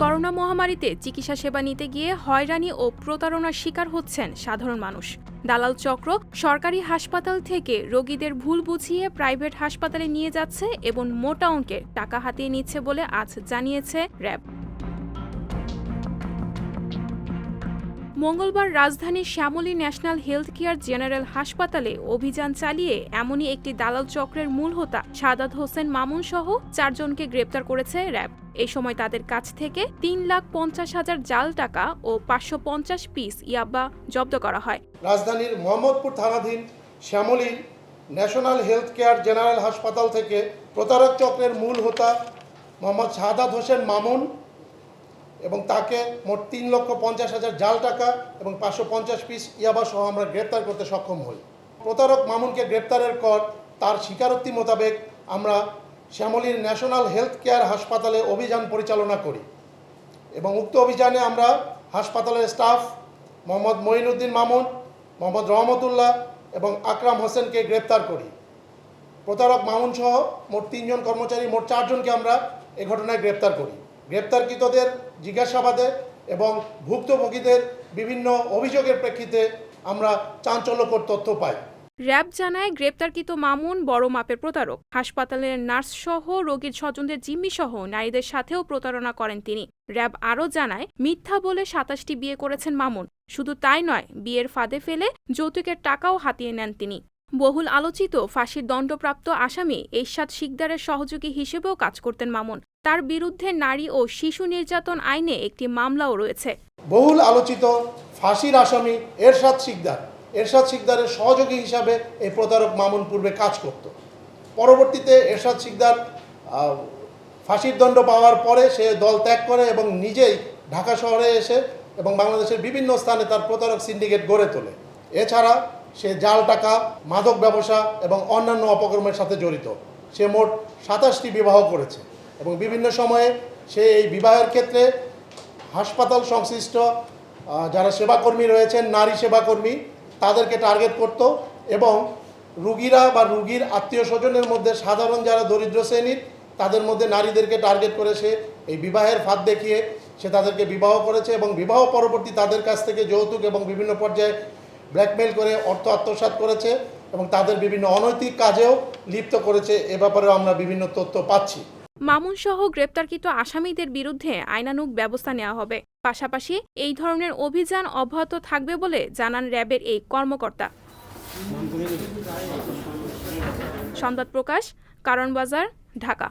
Corona মহামারীতে চিকিৎসা সেবা নিতে গিয়ে হয়রানি ও প্রতারণার শিকার হচ্ছেন সাধারণ মানুষ। দালাল চক্র সরকারি হাসপাতাল থেকে রোগীদের ভুল বুঝিয়ে প্রাইভেট হাসপাতালে নিয়ে যাচ্ছে এবং মোটা অঙ্কের টাকা হাতিয়ে নিচ্ছে বলে আজ জানিয়েছে র্যাব। মঙ্গলবার রাজধানীর Shyamoli national health care general হাসপাতালে অভিযান চালিয়ে এমনই একটি দালাল চক্রের মূল হোতা সাদাত হোসেন মামুন সহ চারজনকে গ্রেপ্তার করেছে র্যাব। এই সময় তাদের কাছ থেকে তিন লাখ পঞ্চাশ হাজার জাল টাকা ও পাঁচশো পঞ্চাশ পিস ইয়াবা জব্দ করা হয়। রাজধানীর মোহাম্মদপুর থানাধীন Shyamoli national health care general হাসপাতাল থেকে প্রতারক চক্রের মূল হোতা মোহাম্মদ শাহাদাত হোসেন মামুন এবং তাকে মোট তিন লক্ষ পঞ্চাশ হাজার জাল টাকা এবং পাঁচশো পঞ্চাশ পিস ইয়াবা সহ আমরা গ্রেপ্তার করতে সক্ষম হই। প্রতারক মামুনকে গ্রেপ্তারের পর তার স্বীকারোক্তি মোতাবেক আমরা শ্যামলীর ন্যাশনাল হেলথ কেয়ার হাসপাতালে অভিযান পরিচালনা করি এবং উক্ত অভিযানে আমরা হাসপাতালের স্টাফ মোহাম্মদ মঈনুদ্দিন মামুন, মোহাম্মদ রহমতুল্লাহ এবং আকরাম হোসেনকে গ্রেপ্তার করি। প্রতারক মামুন সহ মোট তিনজন কর্মচারী, মোট চারজনকে আমরা এ ঘটনায় গ্রেপ্তার করি। গ্রেপ্তারকৃতদের জিজ্ঞাসাবাদে এবং ভুক্তভোগীদের বিভিন্ন অভিযোগের প্রেক্ষিতে আমরা চাঞ্চল্যকর তথ্য পাই। র্যাব জানায় গ্রেপ্তারকৃত মামুন বড় মাপের প্রতারক। হাসপাতালের নার্স সহ রোগীর স্বজনদের জিম্মি সহ নারীদের সাথেও প্রতারণা করেন তিনি। র্যাব আরও জানায়, মিথ্যা বলে সাতাশটি বিয়ে করেছেন মামুন। শুধু তাই নয়, বিয়ের ফাঁদে ফেলে যৌতুকের টাকাও হাতিয়ে নেন তিনি। বহুল আলোচিত ফাঁসির দণ্ডপ্রাপ্ত আসামি এরশাদ শিকদারের সহযোগী হিসেবেও কাজ করতেন মামুন। তার বিরুদ্ধে নারী ও শিশু নির্যাতন আইনে একটি মামলাও রয়েছে। বহুল আলোচিত ফাঁসির আসামি এরশাদ শিকদার। এরশাদ শিকদারের সহযোগী হিসাবে এই প্রতারক মামুন পূর্বে কাজ করত। পরবর্তীতে এরশাদ শিকদার ফাঁসির দণ্ড পাওয়ার পরে সে দল ত্যাগ করে এবং নিজেই ঢাকা শহরে এসে এবং বাংলাদেশের বিভিন্ন স্থানে তার প্রতারক সিন্ডিকেট গড়ে তোলে। এছাড়া সে জাল টাকা, মাদক ব্যবসা এবং অন্যান্য অপকর্মের সাথে জড়িত। সে মোট সাতাশটি বিবাহ করেছে এবং বিভিন্ন সময়ে সে এই বিবাহের ক্ষেত্রে হাসপাতাল সংশ্লিষ্ট যারা সেবাকর্মী রয়েছেন, নারী সেবাকর্মী, তাদেরকে টার্গেট করত এবং রুগীরা বা রুগীর আত্মীয় স্বজনের মধ্যে সাধারণ যারা দরিদ্র শ্রেণির, তাদের মধ্যে নারীদেরকে টার্গেট করে সে এই বিবাহের ফাঁদ দেখিয়ে সে তাদেরকে বিবাহ করেছে এবং বিবাহ পরবর্তী তাদের কাছ থেকে যৌতুক এবং বিভিন্ন পর্যায়ে ব্ল্যাকমেল করে অর্থ আত্মসাৎ করেছে এবং তাদের বিভিন্ন অনৈতিক কাজেও লিপ্ত করেছে, এ ব্যাপারেও আমরা বিভিন্ন তথ্য পাচ্ছি। মামুন সহ গ্রেপ্তারকৃত আসামিদের বিরুদ্ধে আইনানুগ ব্যবস্থা নেওয়া হবে। পাশাপাশি এই ধরনের অভিযান অব্যাহত থাকবে বলে জানান র্যাবের এই কর্মকর্তা। সংবাদ প্রকাশ, কারণ বাজার, ঢাকা।